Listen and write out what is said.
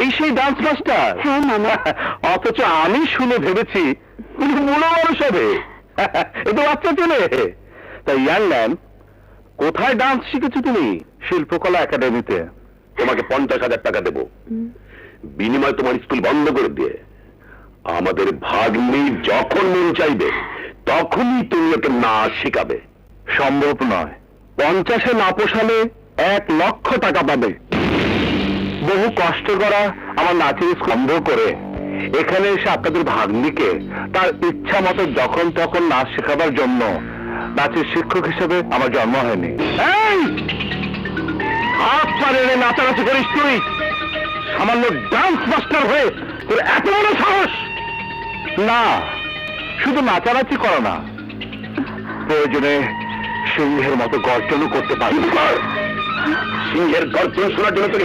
এই সেই dance master হ্যাঁ, মামা। অথচ আমি শুনে ভেবেছি তুমি বুড়ো মানুষ হবে। এ তো বাচ্চা ছেলে। তাই ইয়াং ম্যান কোথায় ডান্স শিখেছো তুমি? শিল্পকলা একাডেমিতে। তোমাকে পঞ্চাশ হাজার টাকা দেবো। বিনিময়ে তোমার স্কুল বন্ধ করে দিয়ে। আমাদের ভাগ্নি যখন মন চাইবে তখনই তুমি ওকে না শেখাবে। সম্ভব নয়। পঞ্চাশে না পোষালে এক লক্ষ টাকা পাবে। বহু কষ্ট করা আমার নাচের স্কন্ধ করে। এখানে এসে আপনাদের ভাগ্নিকে তার ইচ্ছা মতো যখন তখন নাচ শেখাবার জন্য নাচের শিক্ষক হিসেবে আমার জন্ম হয়নি। এই! হাত পারে নাচানাচি করিস তুই। সামান্য ডান্স মাস্টার হয়ে তোর এত বড় সাহস! না শুধু নাচানাচি করো না। প্রয়োজনে সিংহের মতো গর্জনও করতে পারি সিংহের গর্জন শোনার জন্য